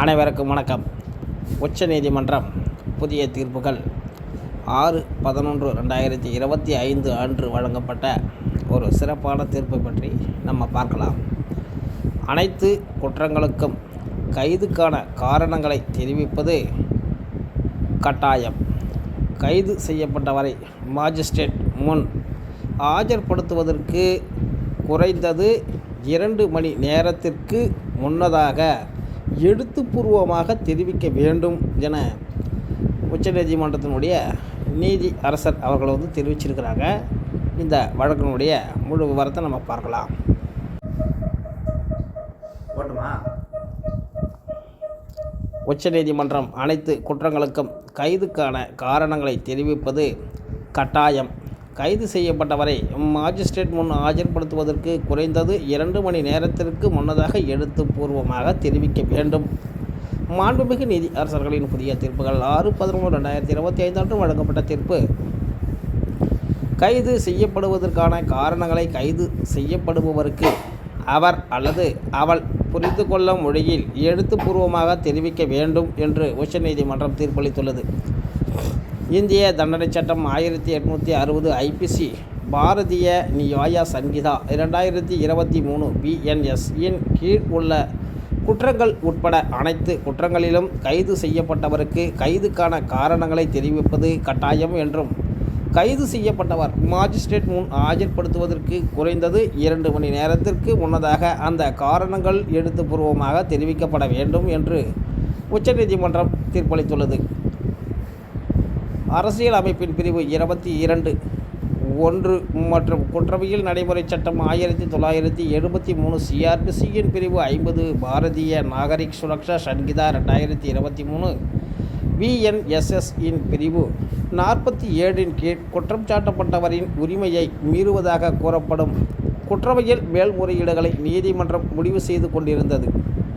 அனைவருக்கும் வணக்கம். உச்ச நீதிமன்றம் புதிய தீர்ப்புகள். ஆறு பதினொன்று ரெண்டாயிரத்தி இருபத்தி ஐந்து அன்று வழங்கப்பட்ட ஒரு சிறப்பான தீர்ப்பை பற்றி நம்ம பார்க்கலாம். அனைத்து குற்றங்களுக்கும் கைதுக்கான காரணங்களை தெரிவிப்பது கட்டாயம். கைது செய்யப்பட்டவரை மாஜிஸ்ட்ரேட் முன் ஆஜர்படுத்துவதற்கு குறைந்தது இரண்டு மணி நேரத்திற்கு முன்னதாக எழுத்துப்பூர்வமாக தெரிவிக்க வேண்டும் என உச்சநீதிமன்றத்தினுடைய நீதி அரசர் அவர்கள் வந்து தெரிவிச்சிருக்கிறாங்க. இந்த வழக்கினுடைய முழு விவரத்தை நம்ம பார்க்கலாம். ஓட்டுமா உச்சநீதிமன்றம் அனைத்து குற்றங்களுக்கும் கைதுக்கான காரணங்களை தெரிவிப்பது கட்டாயம். கைது செய்யப்பட்டவரை மாஜிஸ்ட்ரேட் முன் ஆஜர்படுத்துவதற்கு குறைந்தது இரண்டு மணி நேரத்திற்கு முன்னதாக எழுத்துப்பூர்வமாக தெரிவிக்க வேண்டும். மாண்புமிகு நீதி அரசர்களின் புதிய தீர்ப்புகள் ஆறு பதினொன்று ரெண்டாயிரத்தி இருபத்தி ஐந்து அன்று வழங்கப்பட்ட தீர்ப்பு. கைது செய்யப்படுவதற்கான காரணங்களை கைது செய்யப்படுபவருக்கு அவர் அல்லது அவள் புரிந்து கொள்ளும் மொழியில் எழுத்துப்பூர்வமாக தெரிவிக்க வேண்டும் என்று உச்சநீதிமன்றம் தீர்ப்பளித்துள்ளது. இந்திய தண்டனை சட்டம் ஆயிரத்தி எட்நூற்றி அறுபது ஐபிசி பாரதிய நியாய சங்கீதா இரண்டாயிரத்தி இருபத்தி மூணு பிஎன்எஸ் இன் கீழ் உள்ள குற்றங்கள் உட்பட அனைத்து குற்றங்களிலும் கைது செய்யப்பட்டவருக்கு கைதுக்கான காரணங்களை தெரிவிப்பது கட்டாயம் என்றும் கைது செய்யப்பட்டவர் மாஜிஸ்ட்ரேட் முன் ஆஜர்படுத்துவதற்கு குறைந்தது இரண்டு மணி நேரத்திற்கு முன்னதாக அந்த காரணங்கள் எழுத்துப்பூர்வமாக தெரிவிக்கப்பட வேண்டும் என்று உச்சநீதிமன்றம் தீர்ப்பளித்துள்ளது. அரசியல் அமைப்பின் பிரிவு இருபத்தி இரண்டு ஒன்று மற்றும் குற்றவியல் நடைமுறை சட்டம் ஆயிரத்தி தொள்ளாயிரத்தி எழுபத்தி மூணு சிஆர்பிசியின் பிரிவு ஐம்பது பாரதிய நாகரிக் சுரக்ஷா சங்கீதா ரெண்டாயிரத்தி இருபத்தி மூணு. விஎன்எஸ்எஸ் இன் பிரிவு நாற்பத்தி ஏழின் கீழ் குற்றம் சாட்டப்பட்டவரின் உரிமையை மீறுவதாக கூறப்படும் குற்றவியல் மேல்முறையீடுகளை நீதிமன்றம் முடிவு செய்து கொண்டிருந்தது.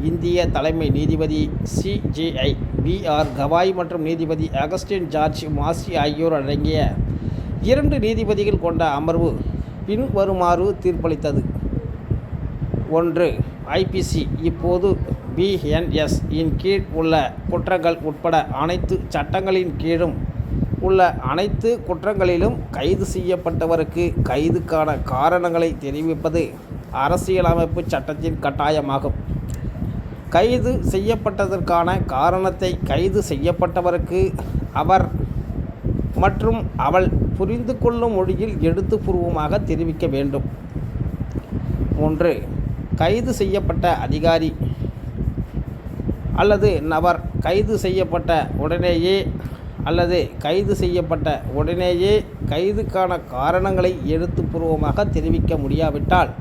இந்திய தலைமை நீதிபதி சிஜேஐ பி ஆர் கவாய் மற்றும் நீதிபதி அகஸ்டின் ஜார்ஜ் மாசி ஆகியோர் அடங்கிய இரண்டு நீதிபதிகள் கொண்ட அமர்வு பின்வருமாறு தீர்ப்பளித்தது. ஒன்று ஐபிசி இப்போது பிஎன்எஸ் இன் கீழ் உள்ள குற்றங்கள் உட்பட அனைத்து சட்டங்களின் கீழும் உள்ள அனைத்து குற்றங்களிலும் கைது செய்யப்பட்டவருக்கு கைதுக்கான காரணங்களை தெரிவிப்பது அரசியலமைப்பு சட்டத்தின் கட்டாயமாகும். கைது செய்யப்பட்டதற்கான காரணத்தை கைது செய்யப்பட்டவருக்கு அவர் மற்றும் அவள் புரிந்து கொள்ளும் மொழியில் எழுத்துப்பூர்வமாக தெரிவிக்க வேண்டும். ஒன்று கைது செய்யப்பட்ட அதிகாரி அல்லது நபர் கைது செய்யப்பட்ட உடனேயே அல்லது கைது செய்யப்பட்ட உடனேயே கைதுக்கான காரணங்களை எழுத்துப்பூர்வமாக தெரிவிக்க முடியாவிட்டால்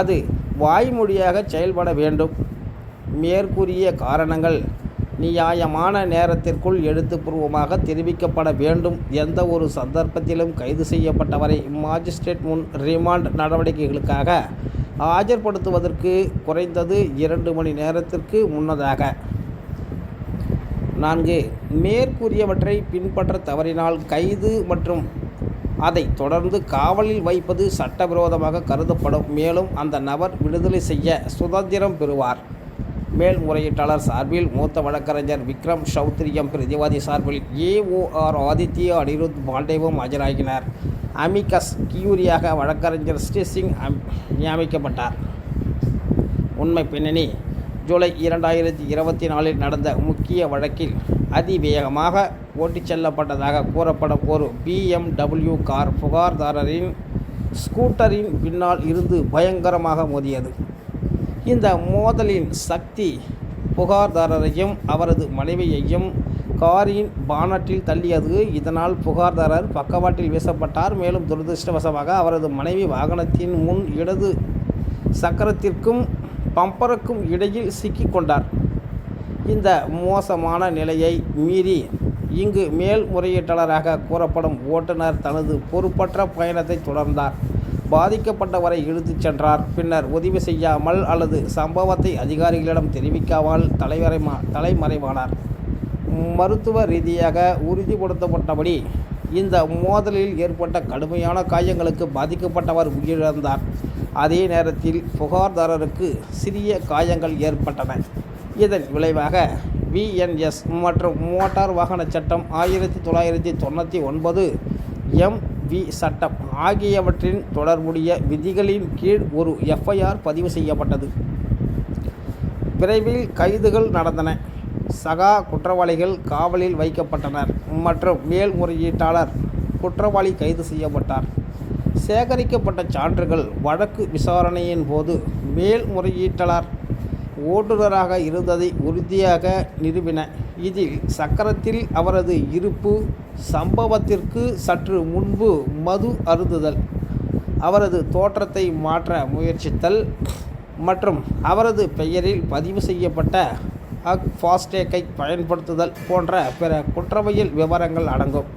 அது வாய்மொழியாக செயல்பட வேண்டும். மேற்கூறிய காரணங்கள் நியாயமான நேரத்திற்குள் எழுத்துப்பூர்வமாக தெரிவிக்கப்பட வேண்டும். எந்த ஒரு சந்தர்ப்பத்திலும் கைது செய்யப்பட்டவரை மாஜிஸ்ட்ரேட் முன் ரிமாண்ட் நடவடிக்கைகளுக்காக ஆஜர்படுத்துவதற்கு குறைந்தது இரண்டு மணி நேரத்திற்கு முன்னதாக. நான்கு மேற்கூறியவற்றை பின்பற்ற தவறினால் கைது மற்றும் அதை தொடர்ந்து காவலில் வைப்பது சட்டவிரோதமாக கருதப்படும். மேலும் அந்த நபர் விடுதலை செய்ய சுதந்திரம் பெறுவார். மேல்முறையீட்டாளர் சார்பில் மூத்த வழக்கறிஞர் விக்ரம் சௌத்ரியம் பிரதிவாதி சார்பில் ஏஓஆர் ஆதித்யா அனிருத் பாண்டேவும் ஆஜராகினார். அமிகஸ் கியூரியாக வழக்கறிஞர் ஸ்ரீசிங் நியமிக்கப்பட்டார். உண்மை பின்னணி ஜூலை இரண்டாயிரத்தி இருபத்தி நாலில் நடந்த முக்கிய வழக்கில் அதிவேகமாக ஓட்டிச் செல்லப்பட்டதாக கூறப்படும் ஒரு பிஎம்டபிள்யூ கார் புகார்தாரரின் ஸ்கூட்டரின் பின்னால் இருந்து பயங்கரமாக மோதியது. இந்த மோதலின் சக்தி புகார்தாரரையும் அவரது மனைவியையும் காரின் பானட்டில் தள்ளியது. இதனால் புகார்தாரர் பக்கவாட்டில் வீசப்பட்டார். மேலும் துரதிருஷ்டவசமாக அவரது மனைவி வாகனத்தின் முன் இடது சக்கரத்திற்கும் பம்பருக்கும் இடையில் சிக்கிக்கொண்டார் இந்த மோசமான நிலையை மீறி இங்கு மேல்முறையீட்டாளராக கூறப்படும் ஓட்டுநர் தனது பொறுப்பற்ற பயணத்தை தொடர்ந்தார். பாதிக்கப்பட்டவரை இழுத்துச் சென்றார். பின்னர் உதவி செய்யாமல் அல்லது சம்பவத்தை அதிகாரிகளிடம் தெரிவிக்காமல் தலைவரைமா தலைமறைவானார். மருத்துவ ரீதியாக உறுதிப்படுத்தப்பட்டபடி இந்த மோதலில் ஏற்பட்ட கடுமையான காயங்களுக்கு பாதிக்கப்பட்டவர் உயிரிழந்தார். அதே நேரத்தில் புகார்தாரருக்கு சிறிய காயங்கள் ஏற்பட்டன. இதன் விளைவாக விஎன்எஸ் மற்றும் மோட்டார் வாகன சட்டம் ஆயிரத்தி தொள்ளாயிரத்தி தொண்ணூற்றி ஒன்பது எம் வி சட்டம் ஆகியவற்றின் தொடர்புடைய விதிகளின் கீழ் ஒரு எஃப்ஐஆர் பதிவு செய்யப்பட்டது. விரைவில் கைதுகள் நடந்தன. சகா குற்றவாளிகள் காவலில் வைக்கப்பட்டனர் மற்றும் மேல்முறையீட்டாளர் குற்றவாளி கைது செய்யப்பட்டார். சேகரிக்கப்பட்ட சான்றுகள் வழக்கு விசாரணையின் போது மேல்முறையீட்டாளர் ஓட்டுநராக இருந்ததை உறுதியாக நிறுவின இதில் சக்கரத்தில் அவரது இருப்பு சம்பவத்திற்கு சற்று முன்பு மது அருந்துதல். அவரது தோற்றத்தை மாற்ற முயற்சித்தல் மற்றும் அவரது பெயரில் பதிவு செய்யப்பட்ட அக் ஃபாஸ்டேக்கை பயன்படுத்துதல் போன்ற பிற குற்றவியல் விவரங்கள் அடங்கும்.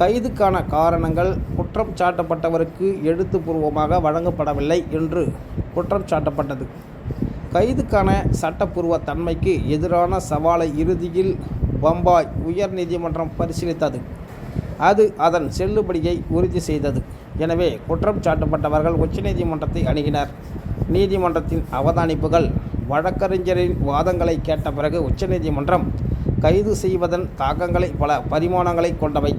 கைதுக்கான காரணங்கள் குற்றம் சாட்டப்பட்டவருக்கு எழுத்துப்பூர்வமாக வழங்கப்படவில்லை என்று குற்றம் சாட்டப்பட்டது. கைதுக்கான சட்டப்பூர்வ தன்மைக்கு எதிரான சவாலை இறுதியில் பம்பாய் உயர் நீதிமன்றம் பரிசீலித்தது. அது அதன் செல்லுபடியை உறுதி செய்தது. எனவே குற்றம் சாட்டப்பட்டவர்கள் உச்சநீதிமன்றத்தை அணுகினர். நீதிமன்றத்தின் அவதானிப்புகள் வழக்கறிஞரின் வாதங்களை கேட்ட பிறகு உச்சநீதிமன்றம் கைது செய்வதன் தாக்கங்களை பல பரிமாணங்களை கொண்டவை.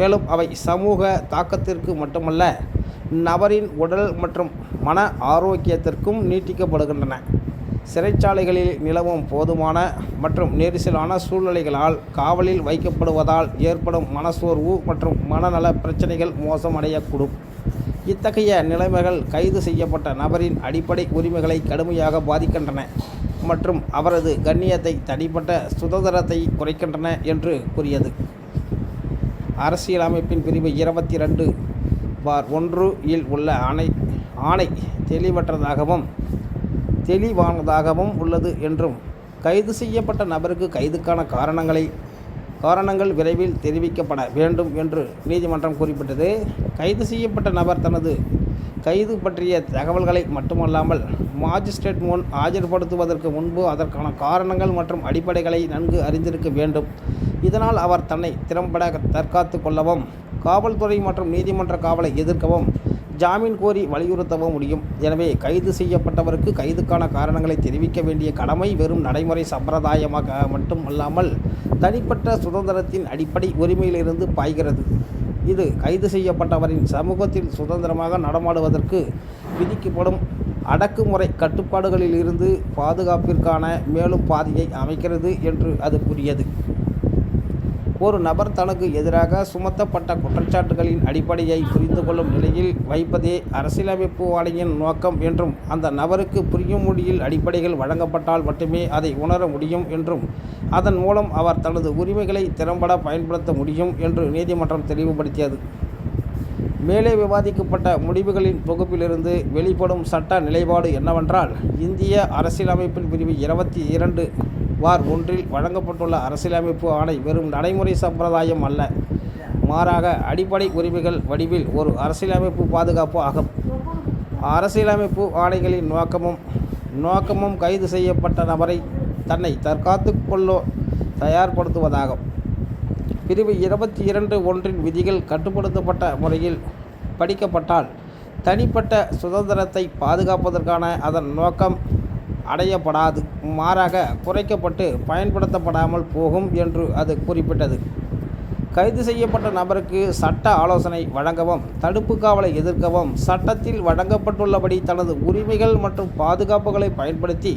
மேலும் அவை சமூக தாக்கத்திற்கு மட்டுமல்ல நபரின் உடல் மற்றும் மன ஆரோக்கியத்திற்கும் நீட்டிக்கப்படுகின்றன. சிறைச்சாலைகளில் நிலவும் போதுமான மற்றும் நெரிசலான சூழ்நிலைகளால் காவலில் வைக்கப்படுவதால் ஏற்படும் மனசோர்வு மற்றும் மனநல பிரச்சனைகள் மோசமடையக்கூடும். இத்தகைய நிலைமைகள் கைது செய்யப்பட்ட நபரின் அடிப்படை உரிமைகளை கடுமையாக பாதிக்கின்றன மற்றும் அவரது கண்ணியத்தை தனிப்பட்ட சுதந்திரத்தை குறைக்கின்றன என்று கூறியது. அரசியலமைப்பின் பிரிவு இருபத்தி ரெண்டு பார் ஒன்று இல் உள்ள ஆணை ஆணை தெளிவற்றதாகவும் தெளிவானதாகவும் உள்ளது என்றும் கைது செய்யப்பட்ட நபருக்கு கைதுக்கான காரணங்களை காரணங்கள் விரைவில் தெரிவிக்கப்பட வேண்டும் என்று நீதிமன்றம் குறிப்பிட்டது. கைது செய்யப்பட்ட நபர் தனது கைது பற்றிய தகவல்களை மட்டுமல்லாமல் மாஜிஸ்ட்ரேட் முன் ஆஜர்படுத்துவதற்கு முன்பு அதற்கான காரணங்கள் மற்றும் அடிப்படைகளை நன்கு அறிந்திருக்க வேண்டும். இதனால் அவர் தன்னை திறம்பட தற்காத்து கொள்ளவும் காவல்துறை மற்றும் நீதிமன்ற காவலை எதிர்க்கவும் ஜாமீன் கோரி வலியுறுத்தவும் முடியும். எனவே கைது செய்யப்பட்டவருக்கு கைதுக்கான காரணங்களை தெரிவிக்க வேண்டிய கடமை வெறும் நடைமுறை சம்பிரதாயமாக மட்டும் அல்லாமல் தனிப்பட்ட சுதந்திரத்தின் அடிப்படை உரிமையிலிருந்து பாய்கிறது. இது கைது செய்யப்பட்டவரின் சமூகத்தில் சுதந்திரமாக நடமாடுவதற்கு விதிக்கப்படும் அடக்குமுறை கட்டுப்பாடுகளிலிருந்து பாதுகாப்பிற்கான மேலும் பாதையை அமைக்கிறது என்று அது கூறியது. ஒரு நபர் தனக்கு எதிராக சுமத்தப்பட்ட குற்றச்சாட்டுகளின் அடிப்படையை புரிந்து கொள்ளும் நிலையில் வைப்பதே அரசியலமைப்பு வாடையின் நோக்கம் என்றும் அந்த நபருக்கு புரியும் மொழியில் அடிப்படைகள் வழங்கப்பட்டால் மட்டுமே அதை உணர முடியும் என்றும் அதன் மூலம் அவர் தனது உரிமைகளை திறம்பட பயன்படுத்த முடியும் என்று நீதிமன்றம் தெளிவுபடுத்தியது. மேலே விவாதிக்கப்பட்ட முடிவுகளின் தொகுப்பிலிருந்து வெளிப்படும் சட்ட நிலைப்பாடு என்னவென்றால் இந்திய அரசியலமைப்பின் பிரிவு இருபத்தி இரண்டு வார் ஒன்றில் வழங்கப்பட்டுள்ள அரசியலமைப்பு ஆணை வெறும் நடைமுறை சம்பிரதாயம் அல்ல. மாறாக அடிப்படை உரிமைகள் வடிவில் ஒரு அரசியலமைப்பு பாதுகாப்பு ஆகும் அரசியலமைப்பு ஆணைகளின் நோக்கமும் நோக்கமும் கைது செய்யப்பட்ட நபரை தன்னை தற்காத்து கொள்ள தயார்படுத்துவதாகும். பிரிவு இருபத்தி இரண்டு ஒன்றின் விதிகள் கட்டுப்படுத்தப்பட்ட முறையில் படிக்கப்பட்டால் தனிப்பட்ட சுதந்திரத்தை பாதுகாப்பதற்கான அதன் நோக்கம் அடையப்படாது. மாறாக குறைக்கப்பட்டு பயன்படுத்தப்படாமல் போகும் என்று அது குறிப்பிட்டது. கைது செய்யப்பட்ட நபருக்கு சட்ட ஆலோசனை வழங்கவும் தடுப்பு காவலை எதிர்க்கவும் சட்டத்தில் வழங்கப்பட்டுள்ளபடி தனது உரிமைகள் மற்றும் பாதுகாப்புகளை பயன்படுத்தி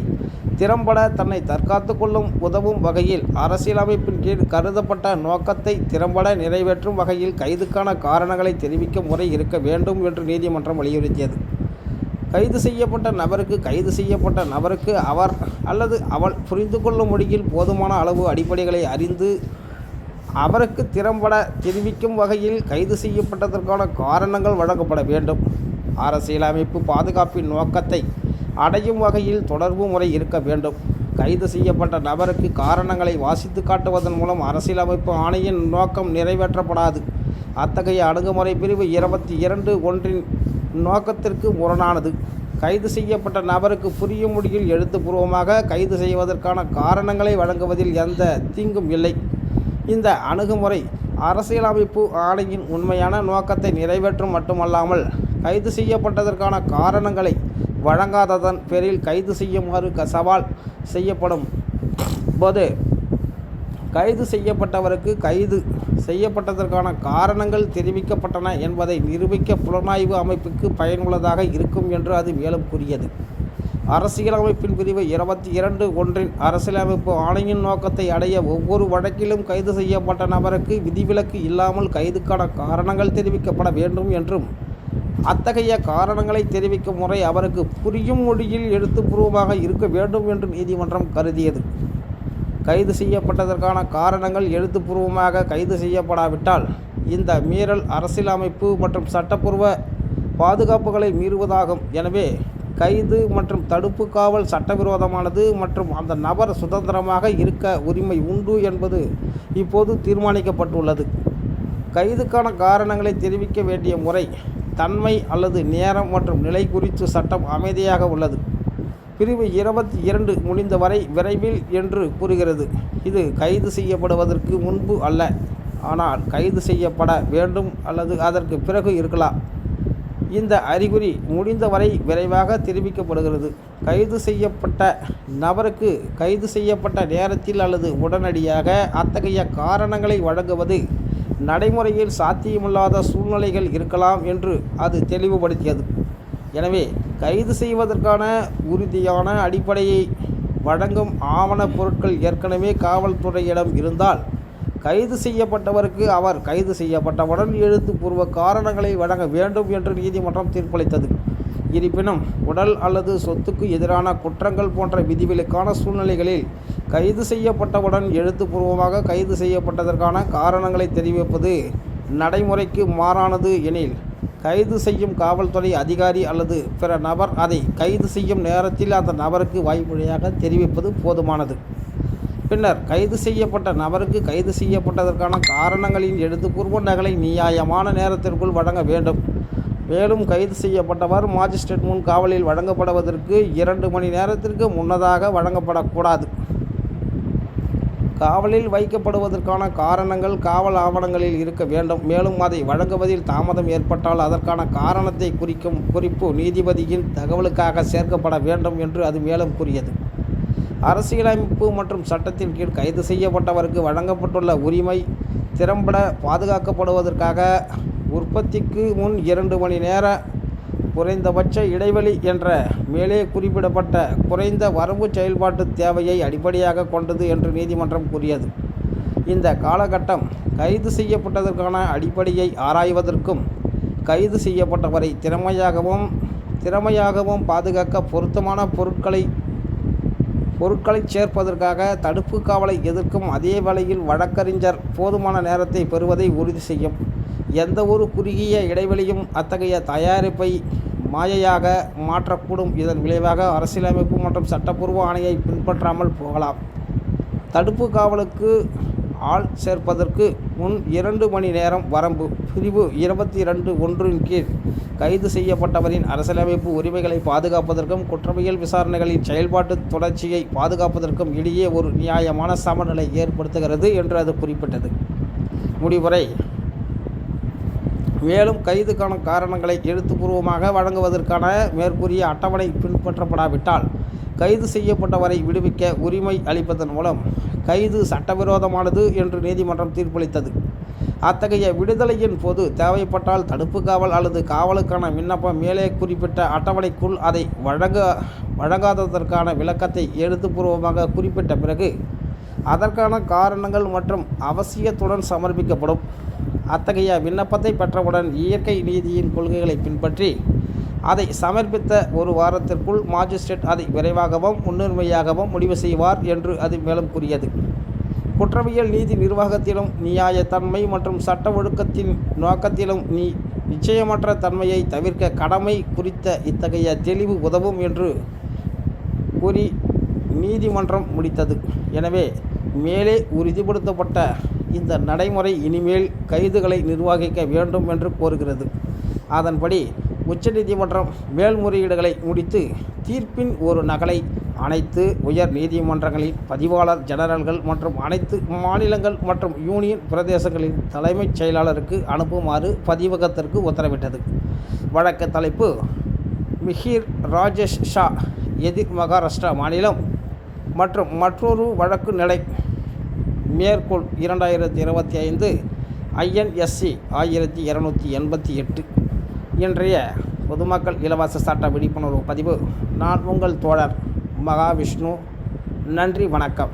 திறம்பட தன்னை தற்காத்து கொள்ளும் உதவும் வகையில் அரசியலமைப்பின் கீழ் கருதப்பட்ட நோக்கத்தை திறம்பட நிறைவேற்றும் வகையில் கைதுக்கான காரணங்களை தெரிவிக்கும் முறை இருக்க வேண்டும் என்று நீதிமன்றம் வலியுறுத்தியது. கைது செய்யப்பட்ட நபருக்கு கைது செய்யப்பட்ட நபருக்கு அவர் அல்லது அவள் புரிந்து கொள்ளும் மொழியில் போதுமான அளவு அடிப்படைகளை அறிந்து அவருக்கு திறம்பட தெரிவிக்கும் வகையில் கைது செய்யப்பட்டதற்கான காரணங்கள் வழங்கப்பட வேண்டும். அரசியலமைப்பு பாதுகாப்பின் நோக்கத்தை அடையும் வகையில் தொடர்பு முறை இருக்க வேண்டும். கைது செய்யப்பட்ட நபருக்கு காரணங்களை வாசித்து காட்டுவதன் மூலம் அரசியலமைப்பு ஆணையின் நோக்கம் நிறைவேற்றப்படாது. அத்தகைய அணுகுமுறை பிரிவு இருபத்தி இரண்டு ஒன்றின் நோக்கத்திற்கு முரணானது. கைது செய்யப்பட்ட நபருக்கு புரியும் முடியில் எழுத்துப்பூர்வமாக கைது செய்வதற்கான காரணங்களை வழங்குவதில் எந்த தீங்கும் இல்லை. இந்த அணுகுமுறை அரசியலமைப்பு ஆணையின் உண்மையான நோக்கத்தை நிறைவேற்றும் மட்டுமல்லாமல் கைது செய்யப்பட்டதற்கான காரணங்களை வழங்காததன் பேரில் கைது செய்யுமாறு க- சவால் செய்யப்படும் போது கைது செய்யப்பட்டவருக்கு கைது செய்யப்பட்டதற்கான காரணங்கள் தெரிவிக்கப்பட்டன என்பதை நிரூபிக்க புலனாய்வு அமைப்புக்கு பயனுள்ளதாக இருக்கும் என்று அது மேலும் கூறியது. அரசியலமைப்பின் பிரிவு இருபத்தி இரண்டு ஒன்றின் அரசியலமைப்பு ஆணையின் நோக்கத்தை அடைய ஒவ்வொரு வழக்கிலும் கைது செய்யப்பட்ட நபருக்கு விதிவிலக்கு இல்லாமல் கைதுக்கான காரணங்கள் தெரிவிக்கப்பட வேண்டும் என்றும் அத்தகைய காரணங்களை தெரிவிக்கும் முறை அவருக்கு புரியும் மொழியில் எழுத்துப்பூர்வமாக இருக்க வேண்டும் என்று நீதிமன்றம் கருதியது. கைது செய்யப்பட்டதற்கான காரணங்கள் எழுத்துப்பூர்வமாக கைது செய்யப்படாவிட்டால் இந்த மீறல் அரசியலமைப்பு மற்றும் சட்டப்பூர்வ பாதுகாப்புகளை மீறுவதாகும். எனவே கைது மற்றும் தடுப்பு காவல் சட்டவிரோதமானது மற்றும் அந்த நபர் சுதந்திரமாக இருக்க உரிமை உண்டு என்பது இப்போது தீர்மானிக்கப்பட்டுள்ளது. கைதுக்கான காரணங்களை தெரிவிக்க வேண்டிய முறை தன்மை அல்லது நேரம் மற்றும் நிலை குறித்து சட்டம் அமைதியாக உள்ளது. பிரிவு இருபத்தி இரண்டு முடிந்தவரை விரைவில் என்று கூறுகிறது. இது கைது செய்யப்படுவதற்கு முன்பு அல்ல. ஆனால் கைது செய்யப்பட வேண்டும் அல்லது அதற்கு பிறகு இருக்கலாம். இந்த அறிகுறி முடிந்தவரை விரைவாக தெரிவிக்கப்படுகிறது. கைது செய்யப்பட்ட நபருக்கு கைது செய்யப்பட்ட நேரத்தில் அல்லது உடனடியாக அத்தகைய காரணங்களை வழங்குவது நடைமுறையில் சாத்தியமில்லாத சூழ்நிலைகள் இருக்கலாம் என்று அது தெளிவுபடுத்தியது. எனவே கைது செய்வதற்கான உறுதியான அடிப்படையை வழங்கும் ஆவணப் பொருட்கள் ஏற்கனவே காவல்துறையிடம் இருந்தால் கைது செய்யப்பட்டவருக்கு அவர் கைது செய்யப்பட்டவுடன் எழுத்துப்பூர்வ காரணங்களை வழங்க வேண்டும் என்று நீதிமன்றம் தீர்ப்பளித்தது. இருப்பினும் உடல் அல்லது சொத்துக்கு எதிரான குற்றங்கள் போன்ற விதிவிலக்கான சூழ்நிலைகளில் கைது செய்யப்பட்டவுடன் எழுத்துப்பூர்வமாக கைது செய்யப்பட்டதற்கான காரணங்களை தெரிவிப்பது நடைமுறைக்கு மாறானது எனில் கைது செய்யும் காவல்துறை அதிகாரி அல்லது பிற நபர் அதை கைது செய்யும் நேரத்தில் அந்த நபருக்கு வாய்மொழியாக தெரிவிப்பது போதுமானது. பின்னர் கைது செய்யப்பட்ட நபருக்கு கைது செய்யப்பட்டதற்கான காரணங்களின் எழுத்துப்பூர்வ நகலை நியாயமான நேரத்திற்குள் வழங்க வேண்டும். மேலும் கைது செய்யப்பட்டவர் மாஜிஸ்ட்ரேட் முன் காவலில் வழங்கப்படுவதற்கு இரண்டு மணி நேரத்திற்கு முன்னதாக வழங்கப்படக்கூடாது. காவலில் வைக்கப்படுவதற்கான காரணங்கள் காவல் ஆவணங்களில் இருக்க வேண்டும். மேலும் அதை வழங்குவதில் தாமதம் ஏற்பட்டால் அதற்கான காரணத்தை குறிக்கும் குறிப்பு நீதிபதியின் தகவலுக்காக சேர்க்கப்பட வேண்டும் என்று அது மேலும் கூறியது. அரசியலமைப்பு மற்றும் சட்டத்தின் கீழ் கைது செய்யப்பட்டவருக்கு வழங்கப்பட்டுள்ள உரிமை திறம்பட பாதுகாக்கப்படுவதற்காக உற்பத்திக்கு முன் இரண்டு மணி நேர குறைந்தபட்ச இடைவெளி என்ற மேலே குறிப்பிடப்பட்ட குறைந்த வரம்பு செயல்பாட்டு தேவையை அடிப்படையாக கொண்டது என்று நீதிமன்றம் கூறியது. இந்த காலகட்டம் கைது செய்யப்பட்டதற்கான அடிப்படையை ஆராய்வதற்கும் கைது செய்யப்பட்டவரை திறமையாகவும் திறமையாகவும் பாதுகாக்க பொருத்தமான பொருட்களை பொருட்களை சேர்ப்பதற்காக தடுப்பு காவலை எதிர்க்கும் அதே வேளையில் வழக்கறிஞர் போதுமான நேரத்தை பெறுவதை உறுதி செய்யும். எந்த ஒரு குறுகிய இடைவெளியும் அத்தகைய தயாரிப்பை மாயையாக மாற்றக்கூடும். இதன் விளைவாக அரசியலமைப்பு மற்றும் சட்டப்பூர்வ ஆணையை பின்பற்றாமல் போகலாம். தடுப்பு காவலுக்கு ஆள் சேர்ப்பதற்கு முன் இரண்டு மணி நேரம் வரம்பு. பிரிவு இருபத்தி இரண்டு ஒன்றின் கீழ் கைது செய்யப்பட்டவரின் அரசியலமைப்பு உரிமைகளை பாதுகாப்பதற்கும் குற்றவியல் விசாரணைகளின் செயல்பாட்டு தொடர்ச்சியை பாதுகாப்பதற்கும் இடையே ஒரு நியாயமான சமநிலை ஏற்படுத்துகிறது என்று அது குறிப்பிட்டது. முடிவுரை. மேலும் கைதுக்கான காரணங்களை எழுத்துப்பூர்வமாக வழங்குவதற்கான மேற்கூறிய அட்டவணை பின்பற்றப்படாவிட்டால் கைது செய்யப்பட்டவரை விடுவிக்க உரிமை அளிப்பதன் மூலம் கைது சட்டவிரோதமானது என்று நீதிமன்றம் தீர்ப்பளித்தது. அத்தகைய விடுதலையின் போது தேவைப்பட்டால் தடுப்பு காவல் அல்லது காவலுக்கான விண்ணப்பம் மேலே குறிப்பிட்ட அட்டவணைக்குள் அதை வழங்க வழங்காததற்கான விளக்கத்தை எழுத்துப்பூர்வமாக குறிப்பிட்ட பிறகு அதற்கான காரணங்கள் மற்றும் அவசியத்துடன் சமர்ப்பிக்கப்படும். அத்தகைய விண்ணப்பத்தை பெற்றவுடன் இயற்கை நீதியின் கொள்கைகளை பின்பற்றி அதை சமர்ப்பித்த ஒரு வாரத்திற்குள் மாஜிஸ்ட்ரேட் அதை விரைவாகவும் முன்னுரிமையாகவும் முடிவு செய்வார் என்று அது மேலும் கூறியது. குற்றவியல் நீதி நிர்வாகத்திலும் நியாயத்தன்மை மற்றும் சட்ட ஒழுக்கத்தின் நோக்கத்திலும் நீ நிச்சயமற்ற தன்மையை தவிர்க்க கடமை குறித்த இத்தகைய தெளிவு உதவும் என்று கூறி நீதிமன்றம் முடித்தது. எனவே மேலே உறுதிப்படுத்தப்பட்ட இந்த நடைமுறை இனிமேல் கைதுகளை நிர்வகிக்க வேண்டும் என்று கோருகிறது. அதன்படி உச்சநீதிமன்றம் மேல்முறையீடுகளை முடித்து தீர்ப்பின் ஒரு நகலை அனைத்து உயர் நீதிமன்றங்களின் பதிவாளர் ஜெனரல்கள் மற்றும் அனைத்து மாநிலங்கள் மற்றும் யூனியன் பிரதேசங்களின் தலைமைச் செயலாளருக்கு அனுப்புமாறு பதிவகத்திற்கு உத்தரவிட்டது. வழக்கு தலைப்பு மிஹிர் ராஜேஷ் ஷா எதிர் மகாராஷ்டிரா மாநிலம் மற்றும் மற்றொரு வழக்கு நிலை மேற்கோள் இரண்டாயிரத்தி இருபத்தி ஐந்து ஐஎன்எஸ்சி ஆயிரத்தி இரநூத்தி எண்பத்தி எட்டு. இன்றைய பொதுமக்கள் இலவச சட்ட விழிப்புணர்வு பதிவு. நான் உங்கள் தோழர் மகாவிஷ்ணு. நன்றி வணக்கம்.